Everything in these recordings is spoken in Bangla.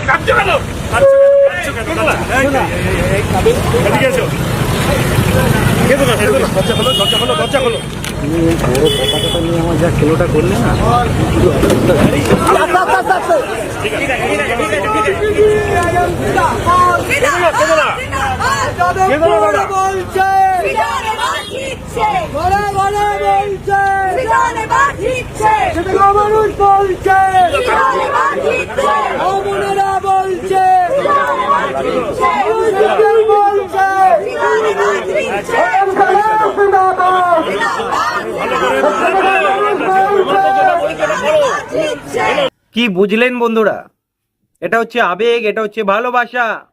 কাঁপছো কেন কাঁপছো কেন এদিকে এসো। দরজা খোলো দরজা খোলো দরজা খোলো বড় পতাকাটা নিয়ে আমার যা খেলোটা করলে না, কেঁদো না। কেঁদো না, দাদা। বলছে বিধানে বাঁচিচ্ছে ঘরে ঘরে বলছে বিধানে বাঁচিচ্ছে সেটা মানুষ বলছে বিধানে বাঁচিচ্ছে অমনেরা বলছে বিধানে বাঁচিচ্ছে মুসলিম বলছে বিধানে বাঁচিচ্ছে বাঁচিচ্ছে কি বুঝলেন বন্ধুরা? এটা হচ্ছে আবেগ, এটা হচ্ছে ভালোবাসা।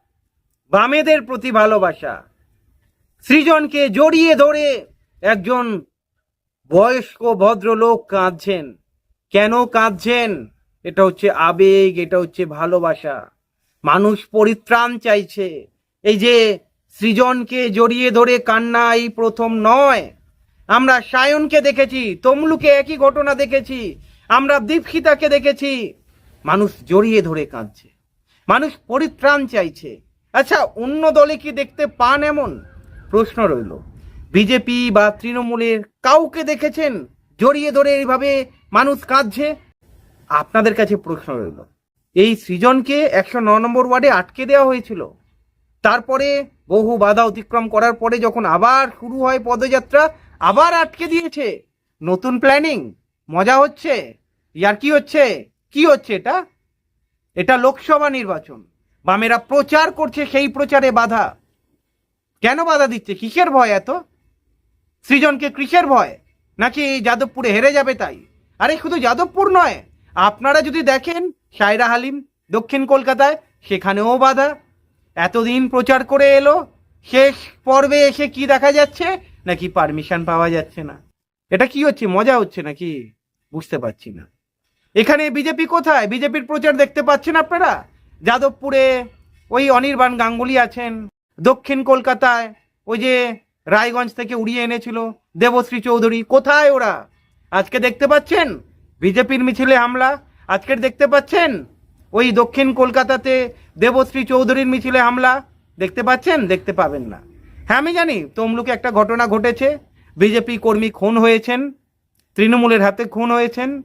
বামেদের প্রতি ভালোবাসা। সৃজনকে জড়িয়ে ধরে একজন বয়স্ক ভদ্রলোক কাঁদছেন। কেন কাঁদছেন? এটা হচ্ছে আবেগ, এটা হচ্ছে ভালোবাসা। মানুষ পরিত্রাণ চাইছে। এই যে সৃজনকে জড়িয়ে ধরে কান্না এই প্রথম নয়। আমরা সায়নকে দেখেছি, তমলুকে একই ঘটনা দেখেছি, আমরা দীপশিতাকে দেখেছি। মানুষ জড়িয়ে ধরে কাঁদছে, মানুষ পরিত্রাণ চাইছে। আচ্ছা অন্য দলে কি দেখতে পান এমন? প্রশ্ন রইল। বিজেপি বা তৃণমূলের কাউকে দেখেছেন জড়িয়ে ধরে এইভাবে মানুষ কাঁদছে? আপনাদের কাছে প্রশ্ন রইল, এই সৃজনকে একশো ন নম্বর ওয়ার্ডে আটকে দেওয়া হয়েছিল? তারপরে বহু বাধা অতিক্রম করার পরে যখন আবার শুরু হয় পদযাত্রা, আবার আটকে দিয়েছে। নতুন প্ল্যানিং মজা হচ্ছে। ইয়ার কি হচ্ছে? কি হচ্ছে এটা? এটা লোকসভা নির্বাচন। বামেরা প্রচার করছে সেই প্রচারে বাধা। কেন বাধা দিচ্ছে? কিসের ভয় এত? সৃজনকে কিসের ভয়? নাকি যাদবপুরে হেরে যাবে তাই? আরে, শুধু যাদবপুর নয়। আপনারা যদি দেখেন সায়রা হালিম দক্ষিণ কলকাতায়, সেখানেও বাধা। এতদিন প্রচার করে এলো, শেষ পর্বে এসে কি দেখা যাচ্ছে? নাকি পারমিশন পাওয়া যাচ্ছে না। এটা কি হচ্ছে? মজা হচ্ছে নাকি? বুঝতে পারছি না। এখানে বিজেপি কোথায়? বিজেপির প্রচার দেখতে পাচ্ছেন আপনারা? যাদবপুরে ওই অনির্বাণ গাঙ্গুলি আছেন। দক্ষিণ কলকাতায় ওই যে রায়গঞ্জ থেকে উড়িয়ে এনেছিল দেবশ্রী চৌধুরী। কোথায় ওরা? আজকে দেখতে পাচ্ছেন? বিজেপির মিছিলে হামলা। আজকের দেখতে পাচ্ছেন? ওই দক্ষিণ কলকাতাতে দেবশ্রী চৌধুরীর মিছিলে হামলা। দেখতে পাচ্ছেন? দেখতে পাবেন না। হ্যাঁ আমি জানি, তমলুকে একটা ঘটনা ঘটেছে। বিজেপি কর্মী খুন হয়েছেন, তৃণমূলের হাতে খুন হয়েছেন।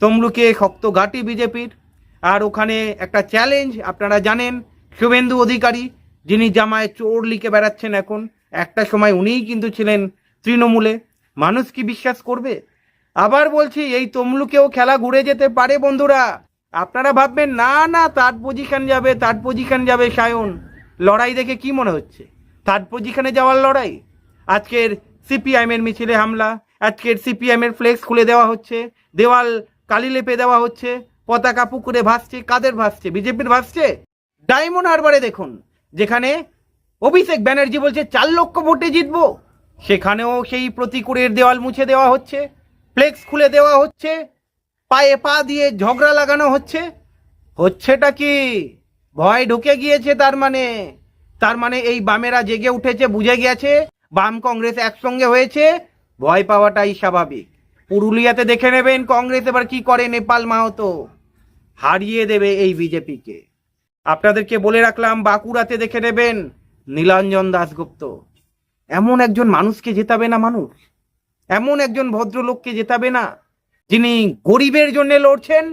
তমলুকে শক্ত ঘাঁটি বিজেপির। আর ওখানে একটা চ্যালেঞ্জ আপনারা জানেন, শুভেন্দু অধিকারী, যিনি জামায় চোর লিখে বেড়াচ্ছেন এখন, একটা সময় উনিই কিন্তু ছিলেন তৃণমূলে। মানুষ কি বিশ্বাস করবে? আবার বলছি, এই তমলুকেও খেলা ঘুরে যেতে পারে, বন্ধুরা। আপনারা ভাববেন, না না থার্ড পজিশন যাবে থার্ড পজিশন যাবে সায়ন। লড়াই দেখে কি মনে হচ্ছে? থার্ড পজিশনে যাওয়ার লড়াই? আজকের সিপিআইএম এর মিছিলে হামলা, আজকের সিপিআইএম এর ফ্লেক্স খুলে দেওয়া হচ্ছে, দেওয়াল কালি লেপে দেওয়া হচ্ছে, পতাকা পুকুরে ভাসছে, কাদের ভাসছে? বিজেপির ভাসছে? ডায়মন্ড হারবারে দেখুন, যেখানে অভিষেক ব্যানার্জি বলছে, চার লক্ষ ভোটে জিতবো। সেখানেও সেই প্রতিকূলের দেওয়াল মুছে দেওয়া হচ্ছে ফ্লেক্স খুলে দেওয়া হচ্ছে পায়ে পা দিয়ে ঝগড়া লাগানো হচ্ছে। হচ্ছেটা কি? ভয় ঢুকে গিয়েছে তার মানে। তার মানে এই বামেরা জেগে উঠেছে, বুঝে গিয়েছে বাম কংগ্রেস একসঙ্গে হয়েছে। ভয় পাওয়াটাই স্বাভাবিক। পুরুলিয়াতে দেখে নেবেন কংগ্রেস এবার কি করে নেপাল মাহতো। হারিয়ে দেবে এই বিজেপিকে। আপনাদেরকে বলে রাখলাম, বাঁকুড়াতে দেখে নেবেন নীলাঞ্জন দাশগুপ্ত। এমন একজন মানুষকে জেতাবে না মানুষ? এমন একজন ভদ্রলোককে জেতাবে না? যিনি গরিবের জন্য লড়ছেন,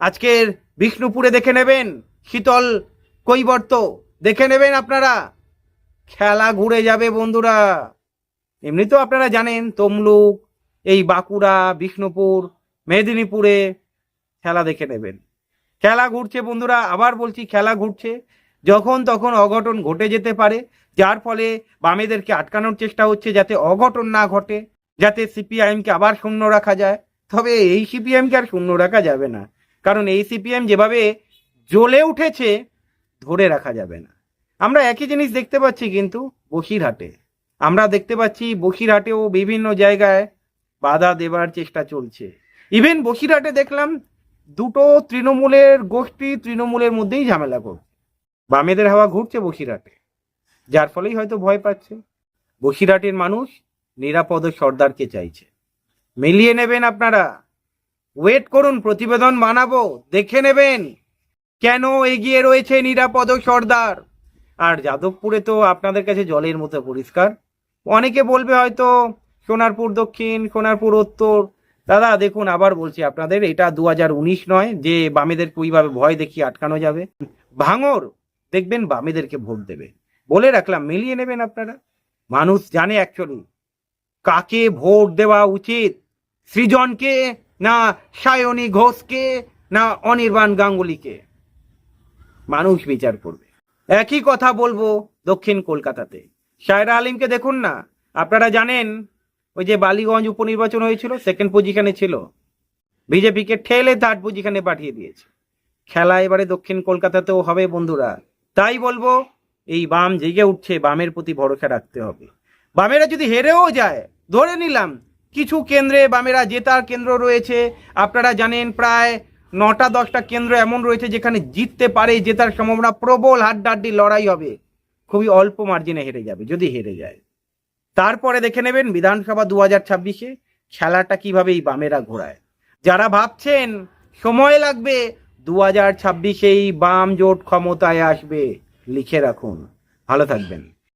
আজকের বিষ্ণুপুরে দেখে নেবেন, শীতল কৈবর্ত, দেখে নেবেন আপনারা, খেলা ঘুরে যাবে বন্ধুরা। এমনি তো আপনারা জানেন, তমলুক, এই বাঁকুড়া, বিষ্ণুপুর, মেদিনীপুরে খেলা দেখে নেবেন। খেলা ঘুরছে বন্ধুরা, আবার বলছি খেলা ঘুরছে, যখন তখন অঘটন ঘটে যেতে পারে, যার ফলে বামেদেরকে আটকানোর চেষ্টা হচ্ছে যাতে অঘটন না ঘটে, যাতে সিপিআইএমকে আবার শূন্য রাখা যায়। তবে এই সিপিএমকে আর শূন্য রাখা যাবে না। কারণ এই সিপিএম যেভাবে জ্বলে উঠেছে, ধরে রাখা যাবে না। আমরা একই জিনিস দেখতে পাচ্ছি কিন্তু বসিরহাটে। আমরা দেখতে পাচ্ছি বসিরহাটেও বিভিন্ন জায়গায় বাধা দেবার চেষ্টা চলছে। ইভেন বসিরহাটে দেখলাম দুটো তৃণমূলের গোষ্ঠী তৃণমূলের মধ্যেই ঝামেলা করছে বামেদের হাওয়া ঘুরছে বসিরহাটে। যার ফলেই হয়তো ভয় পাচ্ছে। বসিরহাটের মানুষ নিরাপদ সর্দারকে চাইছে। মিলিয়ে নেবেন আপনারা। ওয়েট করুন, প্রতিবেদন বানাবো, দেখে নেবেন কেন এগিয়ে রয়েছে নিরাপদ সর্দার। আর যাদবপুরে তো আপনাদের কাছে জলের মতো পরিষ্কার। অনেকে বলবে হয়তো সোনারপুর দক্ষিণ, সোনারপুর উত্তর। দাদা, দেখুন, আবার বলছি আপনাদের, এটা দু নয়, যে বামেদেরকে ওইভাবে ভয় দেখিয়ে আটকানো যাবে। ভাঙর, দেখবেন বামেদেরকে ভোট দেবে। বলে রাখলাম, মিলিয়ে নেবেন আপনারা। মানুষ জানে অ্যাকচুয়ালি কাকে ভোট দেওয়া উচিত। সৃজনকে, না সায়নী ঘোষকে, না অনির্বাণ গাঙ্গুলিকে। মানুষ বিচার করবে। একই কথা বলব দক্ষিণ কলকাতাতে। সায়রা আলিমকে দেখুন না। আপনারা জানেন, ওই যে বালিগঞ্জ উপনির্বাচন হয়েছিল সেকেন্ড পজিশনে ছিল। বিজেপিকে ঠেলে থার্ড পজিশনে পাঠিয়ে দিয়েছে। খেলা এবারে দক্ষিণ কলকাতাতেও হবে বন্ধুরা। তাই বলব, এই বাম জেগে উঠছে, বামের প্রতি ভরসা রাখতে হবে। বামেরা যদি হেরেও যায়, ধরে নিলাম কিছু কেন্দ্রে বামেরা জেতার কেন্দ্র রয়েছে। আপনারা জানেন প্রায় নটা, দশটা কেন্দ্র এমন রয়েছে যেখানে জিততে পারে, জেতার সম্ভাবনা প্রবল, হাড্ডাহাড্ডি লড়াই হবে। খুবই অল্প মার্জিনে হেরে যাবে, যদি হেরে যায়। তারপরে দেখে নেবেন বিধানসভা দু হাজার ছাব্বিশে খেলাটা কীভাবে এই বামেরা ঘোরায়। যারা ভাবছেন সময় লাগবে দু হাজার ছাব্বিশেই বাম জোট ক্ষমতায় আসবে, লিখে রাখুন। ভালো থাকবেন।